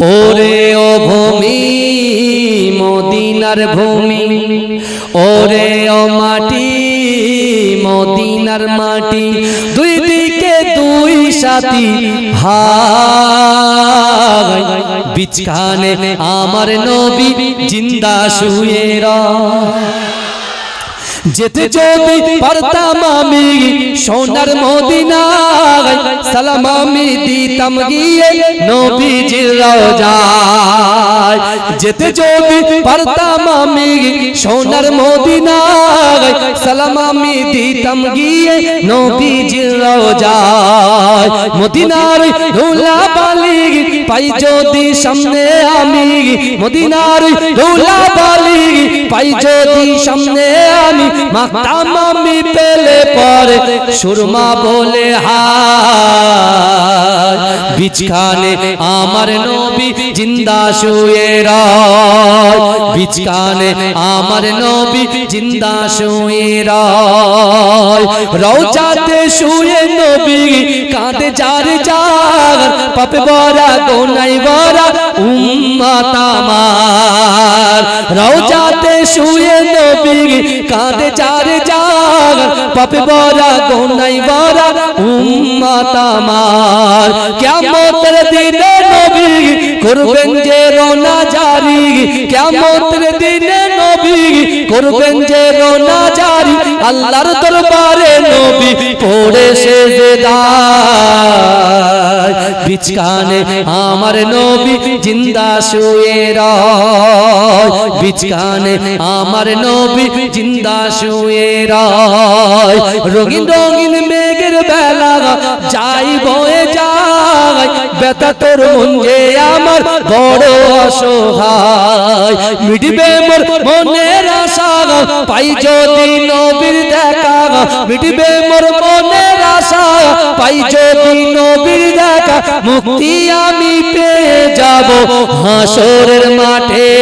ওরে ও ভূমি, মদিনার ভূমি। ওরে ও মাটি, মদিনার মাটি। দুই দিকে দুই সাথী হাই বিচখানে আমার নবী জিন্দা শুয়ে যেতে যদি পারতাম আমি সোনার মদিনায় সালাম আমি দিতাম গিয়ে নবীজির রওজায়। যেতে যদি পারতাম আমি সোনার মদিনায় সালাম আমি দিতাম গিয়ে নবীজির রওজায়। মদিনার ধুলা বালি পাই যদি সামনে আমি মদিনার ধুলা বালি পাই যদি সামনে আমি মাতাম আমি পেলে পরে সুরমা বলে হায়। বিছখানে আমার নবী জিন্দা শুয়ে রয়। বিছখানে আমার নবী জিন্দা শুয়ে রয়। রওজাতে শুয়ে নবী কাঁদে যার যার পাপে বরা গোনাই বরা উম্মত রওজাতে শুয়ে নবী কাঁদে যার যার পাপে বরা গোনাই বরা উম্মত আমার। কিয়ামতের দিনে নবী করবেন যে রোনা জারি। কিয়ামতের দিনে নবী করবেন যে রোনা জারি। আল্লাহর দরবারে নবী পড়ে সেজদায় বিচকানে আমার নবী জিন্দা শুয়ে রয়। বিচকানে আমার নবী জিন্দা শুয়ে রয়। রঙিন রঙিন মেঘের বেলা যাই বয়ে যায়। বেতা তোর মন যে আমার বড় অসহায়। মিটবে মোর মনের আশা। পাই যদি নবীর দেখা। মিটবে মোর মনের পাই যদি নবীর দেখা মুক্তি আমি পেয়ে যাব হাসরের মাঠে।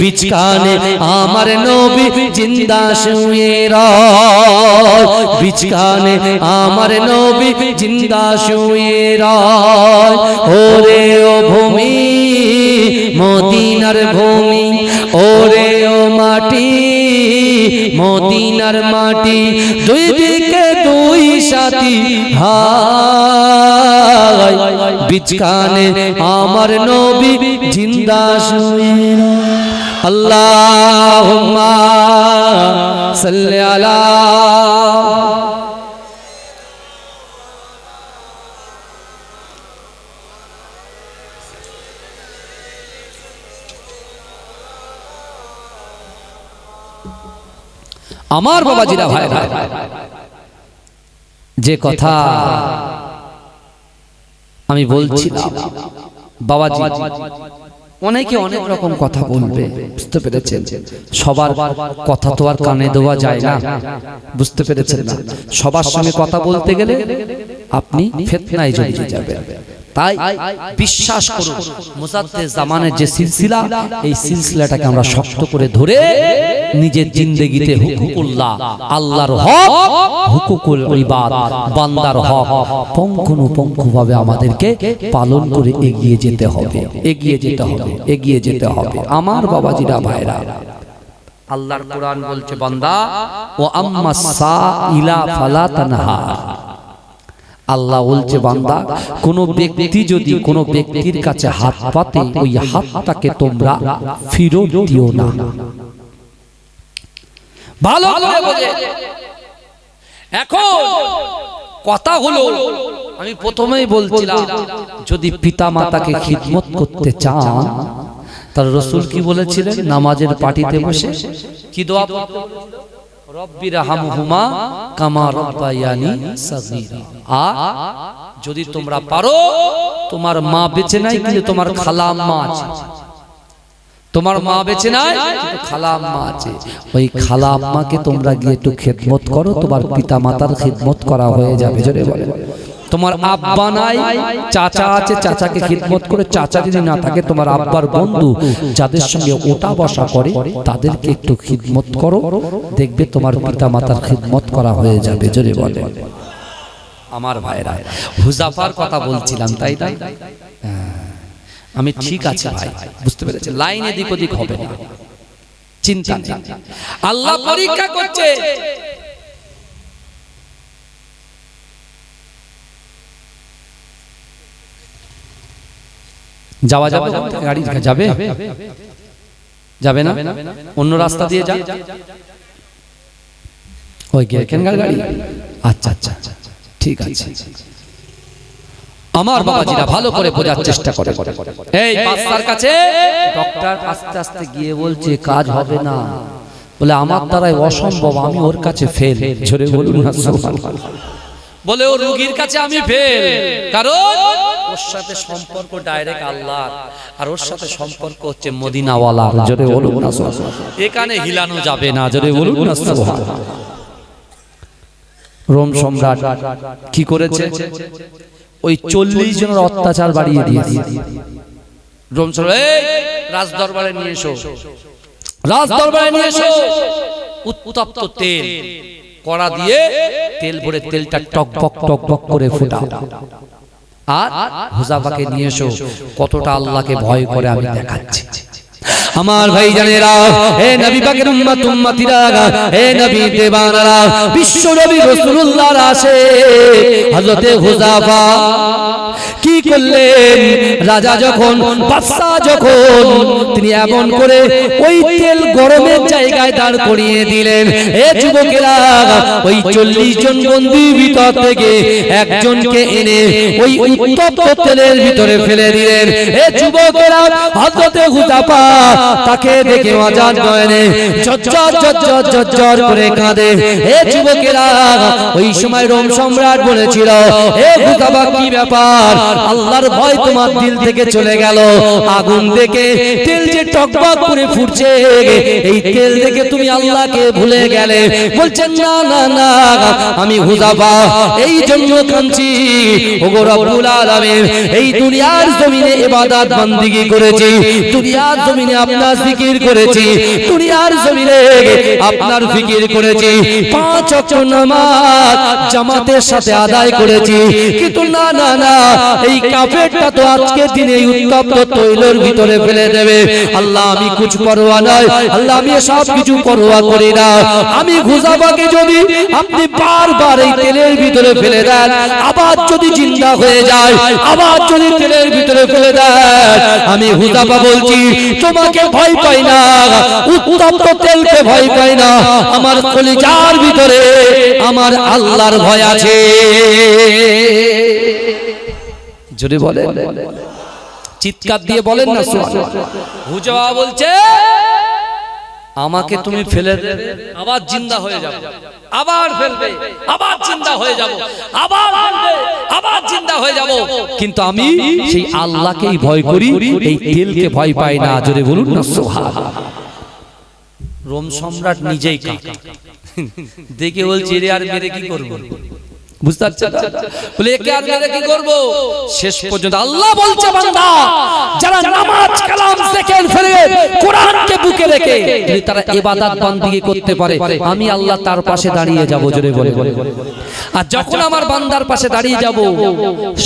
বিচকানে আমার নবী জিন্দা শুয়ে রয়। বিচকানে আমার নবী জিন্দা শুয়ে রয়। ওরে ও ভূমি, মদিনার ভূমি, ওরে ও মাটি, মদিনার মাটি। দুই দিকে সাথী হাই বিচকানে আমার নবী জিন্দা শুয়ে আল্লাহুম্মা সাল্লি আলা আমার বাবাজিরা ভাইরা যে কথা আমি বলছিলাম বাবাজি অনেকে অনেক রকম কথা বলবে বুঝতে পেরেছেন? সবার কথা তো আর কানে দেওয়া যায় না। বুঝতে পেরেছেন না? সবার সঙ্গে কথা বলতে গেলে আপনি ফেতনায় জড়িয়ে যাবেন। তাই বিশ্বাস করুন মুসাদ্দেস জামানের যে সিলসিলা এই সিলসিলাটাকে আমরা শক্ত করে ধরে নিজের জিন্দেগিতে হুকুকুল্লাহ, আল্লাহর হক, হুকুকুল ইবাদ, বান্দার হক, পঙ্খনুপঙ্খভাবে আমাদেরকে পালন করে এগিয়ে যেতে হবে, এগিয়ে যেতে হবে, এগিয়ে যেতে হবে। আমার বাবাজিরা ভাইরা, আল্লাহর কোরআন বলছে, বান্দা, ও আম্মা সাইলা ফালা তানহা। আল্লাহ বলছে, বান্দা, কোন ব্যক্তি যদি কোন ব্যক্তির কাছে হাত পাতে, ওই হাতটাকে তোমরা ফিরত দিও না। ভালো করে বোঝে। এখন কথা হলো আমি প্রথমেই বলছিলাম যদি পিতা মাতাকে খিদমত করতে চান তার রসুল কি বলেছিলেন? নামাজের পাটিতে বসে কি দোয়া রব্বি রাহামহুমা কামা রব্বায়ানি সাগীরা। আর যদি তোমরা পারো তোমার মা বেঁচে নাই কিন্তু তোমার খালা মা আছে। তোমার মা বেঁচে নাই খালা আম্মা আছে ওই খালা আম্মাকে তোমরা গিয়ে একটু খেদমত করো তোমার পিতা মাতার খেদমত করা হয়ে যাবে জোরে বলে তোমার আব্বা নাই চাচা আছে চাচাকে খিদমত করে চাচা যদি না থাকে তোমার আব্বার বন্ধু যাদের সঙ্গে ওটা বসা করে তাদেরকে একটু খিদমত করো দেখবে তোমার পিতা মাতার খিদমত করা হয়ে যাবে জোরে বলে আমার ভাইরা হুজাফার কথা বলছিলাম তাই তাই হ্যাঁ। আমি ঠিক আছে ভাই। বুঝতে পেরেছি লাইন এদিক ওদিক হবে না। চিন্তা আল্লাহ পরীক্ষা করছে। যাওয়া যাবে গাড়ি যাবে? যাবে। না? অন্য রাস্তা দিয়ে যা ওই এখানকার গাড়ি? আচ্ছা আচ্ছা আচ্ছা, ঠিক আছে। আমার বাবাজিরা ভালো করে বোঝার চেষ্টা করে এই বাচ্চার কাছে ডক্টর আস্তে আস্তে গিয়ে বলছে কাজ হবে না। বলে আমার দ্বারাই অসম্ভব আমি ওর কাছে ফেল ঝরে বলুন না। বলে ও রোগীর কাছে আমি ফেল কারণ ওর সাথে সম্পর্ক ডাইরেক্ট আল্লাহ আর ওর সাথে সম্পর্ক হচ্ছে মদিনাওয়ালা জোরে বলুন না। এখানে হিলানো যাবে না জোরে বলুন না। রোম সম্রাট কি করেছে? ওই চল্লিশ জনের অত্যাচার বাড়িয়ে দিয়ে রোম রাজ দরবারে নিয়ে এসো। রাজ দরবারে নিয়ে এসো। উত্তপ্ত তেল। কড়া দিয়ে তেল ভরে তেলটা টক টক টক টক করে ফুটাও। আর হুজাফাকে নিয়ে এসো। কতটা আল্লাহকে ভয় করে আমি দেখাচ্ছি। আমার ভাই জানেরা, হে নবী পাকের উম্মত, উম্মতিরা, হে নবী দেবানারা বিশ্ব নবী রাসূলুল্লাহর আসে। হযরতে হুজাফা কি করলেন? রাজা যখন বাদশা যখন, তিনি এমন করে ওই তেল গরমের জায়গায় দাঁড় করিয়ে দিলেন। এ যুবকেরা, ওই চল্লিশ জন বন্দি ভিতর থেকে একজনকে এনে ওই উত্তপ্ত তেলের ভিতরে ফেলে দিলেন। এ যুবকেরা, হযরতে হুজাফা তাকে দেখে অজান নয়নে ঝরঝর ঝরঝর ঝরঝর করে কাঁদে। এ যুবকেরা, ওই সময় রোম সম্রাট বলেছিল, এ হুজাফা কি ব্যাপার? আল্লাহর ভয় তোমার দিল থেকে চলে গেল। আগুন দেখে তেল যে টকবক করে ফুটছে, এই তেল দেখে তুমি আল্লাহকে ভুলে গেলে। বলছেন, না না না, আমি হুজাফা, এই জন্য কাঁদছি। ওগো রব্বুল আলামিন, এই দুনিয়ার জমিনে ইবাদত বান্দিগি করেছি। দুনিয়ার জমিনে আপনার জিকির করেছি, দুনিয়ার জমিনে আপনার ফিকির করেছি, পাঁচ ওয়াক্ত নামাজ জামাতের সাথে আদায় করেছি। কিন্তু না না না, এই কাফেরটা তো আজকে দিনে উত্তপ্ত তৈলের ভিতরে ফেলে দেবে। আল্লাহ, আমি কুছ পরোয়া নয়, আল্লাহ, আমি সব কিছু পরোয়া করি না। আমি ঘুষাবাকে যদি আপনি বারবার এই তেলের ভিতরে ফেলে দেন আবার যদি জিন্দা হয়ে যায় আবার যদি তেলের ভিতরে ফেলে দেন, আমি হুদাবা বলছি, তোমাকে ভয় পাই না। উত্তপ্ত তেলকে ভয় পাই না। আমার কলিজার ভিতরে আমার আল্লাহর ভয় আছে। যদি বলে চিৎকার দিয়ে বলেন না হুজা বলছে আমাকে তুমি ফেলে দেবে আবার জিন্দা হয়ে যাবে। আবার ফেলবে আবার জিন্দা হয়ে যাব। আবার ফেলবে আবার জিন্দা হয়ে যাব। কিন্তু আমি সেই আল্লাহকেই ভয় করি এই তেলকে ভয় পাই না। জোরে বলুন না সুবহানাল্লাহ রোম সম্রাট নিজেই কাকা দেখে বলছে রে আর মেরে কি করব? বুঝতে পারছেন? বলে একে আর মেরে কি করব? শেষ পর্যন্ত আল্লাহ বলছে বান্দা যারা নামাজ কালাম জিকির ফেলে কোরআনকে বুকে রেখে যদি তারা ইবাদত বান্দিগি করতে পারে আমি আল্লাহ তার পাশে দাঁড়িয়ে যাব জোরে বলে। আর যখন আমার বান্দার পাশে দাঁড়িয়ে যাব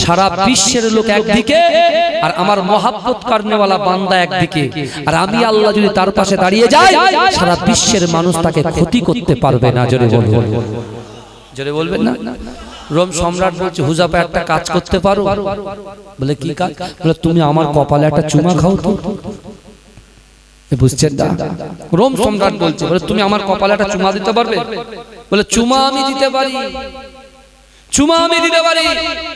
সারা বিশ্বের লোক একদিকে আর আমার মহাব্বত করনেওয়ালা বান্দা একদিকে। আর আমি আল্লাহ যদি তার পাশে দাঁড়িয়ে যাই সারা বিশ্বের মানুষ তাকে ক্ষতি করতে পারবে না জোরে বলব জোরে বলবেন না রোম সম্রাট বলছে হুজাপা একটা কাজ করতে পারো? বলে, কি কাজ? বলে, তুমি আমার কপালে একটা চুমা খাও তো। বুঝছেন না? রোম সম্রাট বলছে, বলে, তুমি আমার কপালে একটা চুমা দিতে পারবে? বলে, চুমা আমি দিতে পারি। চুমা আমি দিতে পারি।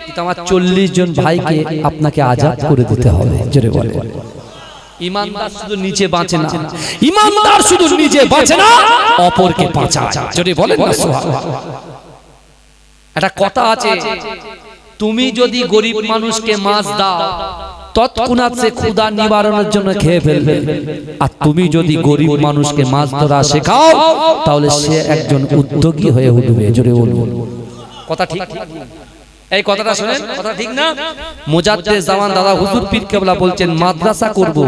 কিন্তু আমার চল্লিশ জন ভাইকে আপনাকে আজাদ করে দিতে হবে, জোরে বলে। ইমানদার শুধু নিচে বাঁচে না। ইমানদার শুধু নিজে বাঁচে না, অপরকে বাঁচায়। যদি বলেন না। একটা কথা আছে, তুমি যদি গরিব মানুষকে মাছ দাও, তৎক্ষণাৎ নিবারণের জন্য খেয়ে আর তুমি যদি গরিব মানুষকে মাছ ধরা শেখাও, তাহলে সে একজন উদ্যোগী হয়ে বলব কথা ঠিক? এই কথাটা শুনেন? কথা ঠিক না? মোজাদ্দেদ জামান দাদা হুজুর পীর কেবলা বলছেন মাদ্রাসা করব।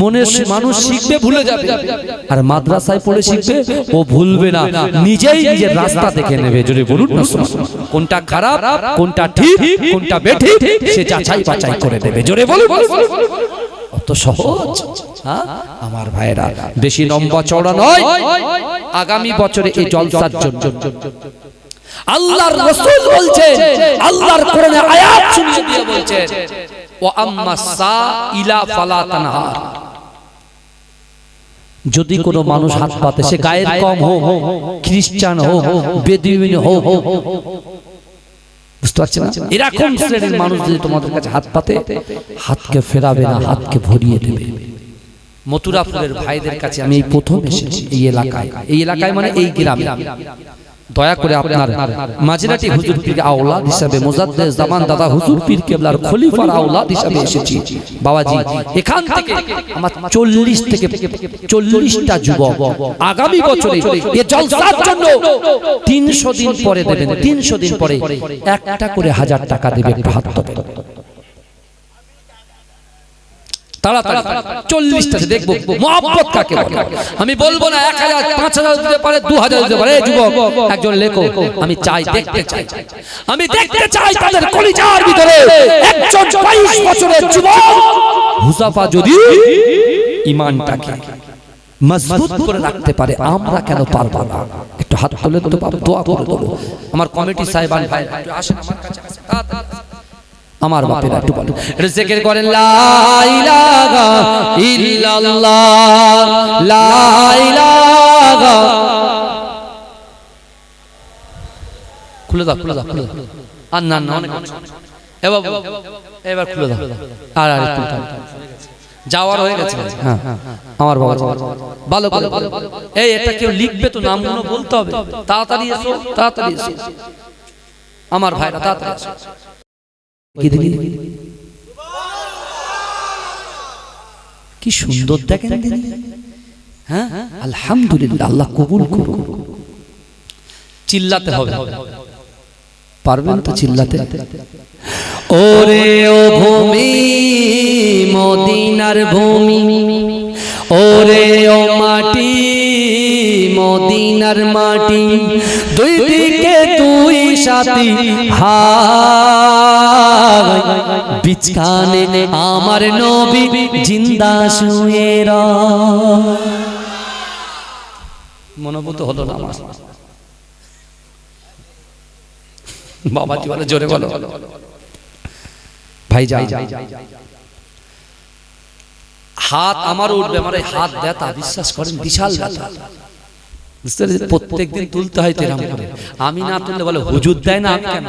মনের মানুষ শিখবে ভুলে যাবে। আর মাদ্রাসায় পড়ে শিখবে ও ভুলবে না। নিজেই নিজের রাস্তা দেখে নেবে। জোরে বলুন না শোনো। কোনটা খারাপ কোনটা ঠিক কোনটা বেঠিক সে যাচাই বাছাই করে নেবে। জোরে বলুন। অত সহজ হ্যাঁ? আমার ভাইরা বেশি লম্বা চওড়া নয়। আগামী বছরে এই জলসার জন্য। আল্লাহর রাসূল বলছেন আল্লাহর কোরআনে আয়াত শুনিয়ে দিয়ে বলছেন ওয়া আম্মা সাইলা ফালা তানহার। যদি কোনো মানুষ হাত পাতে সে গায়ের কম হোক খ্রিস্টান হোক বেদুইন হোক বুঝতে পারছেন না? এরকম শ্রেণির মানুষ যদি তোমাদের কাছে হাত পাতে হাতকে ফেরাবে না হাতকে ভরিয়ে দেবে। মথুরাপুরের ভাইদের কাছে আমি এই প্রথম এসেছি এই এলাকায়। এই এলাকায় মানে এই গ্রামে। দয়া করে আপনার মাঝরাটি হুজুর পীর আওলাদ হিসাবে মুজাদ্দেদ জামান দাদা হুজুর পীর কেবলার খলিফার আওলাদ হিসাবে এসেছি। বাবাজি, এখান থেকে আমার চল্লিশ থেকে চল্লিশটা যুবক আগামী বছরে এ জলসার জন্য তিনশো দিন পরে দেবেন, তিনশো দিন পরে একটা করে হাজার টাকা দেবে একটু হাত দেবেন তাড়াতাড়ি চল্লিশটা দেখব। মহাব্বত কাকে বলে? আমি বলব না এক হাজার পাঁচ হাজার দিতে পারে দু হাজার দিতে পারে। যুবক একজন লেখো আমি চাই দেখতে চাই। আমি দেখতে চাই তাদের কলিজার ভিতরে একজন বাইশ বছরের যুবক। হুসাফা যদি ইমানটাকে মজবুত করে রাখতে পারে আমরা কেন পারব না? একটু হাত তুলে তো দোয়া করে দেবো। আমার কমিটি সাহেবান ভাই একটু আসেন আমার কাছে। আমার বাপের একটু বলো। একটু জিকির করেন লা ইলাহা ইল্লাল্লাহ লা ইলাহা। খুলে দাও খুলে দাও খুলে দাও। আর না না অনেক এবার এবার খুলে দাও। আর আর একটু যাওয়ার হয়ে গেছে। হ্যাঁ আমার বাবা ভালো করে ভালো এই এটা কেউ লিখবে তো নামগুলো বলতে হবে। তাড়াতাড়ি এসো তাড়াতাড়ি এসো। আমার ভাইরা তাড়াতাড়ি এসো। কি দেখি? কি সুন্দর দেখেন দিদি। হ্যাঁ? আলহামদুলিল্লাহ আল্লাহ কবুল করুন চিল্লাতে হবে। পারবেন তো চিল্লাতে? ওরে ও ভূমি মদিনার ভূমি। ওরে ও মাটি মদিনার মাটি। দুই দিকে তুই সাথী হাই বিচকানে আমার নবী জিন্দা শুয়ে মনোভূত হলো না আমার? বাবাজি বলে, জোরে বলো। ভাই যাই হাত আমার উঠবে, আমার হাত ব্যথা, বিশ্বাস করেন, বিশাল ব্যথা? প্রত্যেকদিন তুলতে হয় তেরাম করে। আমি না তুললে বলে, হুজুর দেয় না আমি কেন?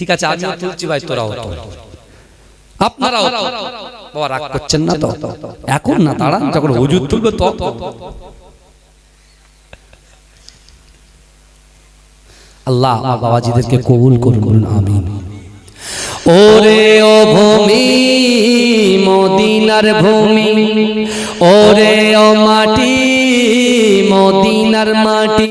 ঠিক আছে আমি তুলছি ভাই তোরাও তোল। আপনারাও। বাবা রাগ করছেন না তো? এখন না দাঁড়ান যখন হুজুর তুলবে তখন। আল্লাহ আমার বাবাজিদেরকে কবুল করুন আমিন। ওরে ও ভূমি মদিনার ভূমি। ওরে ও মাটি মদিনার মাটি।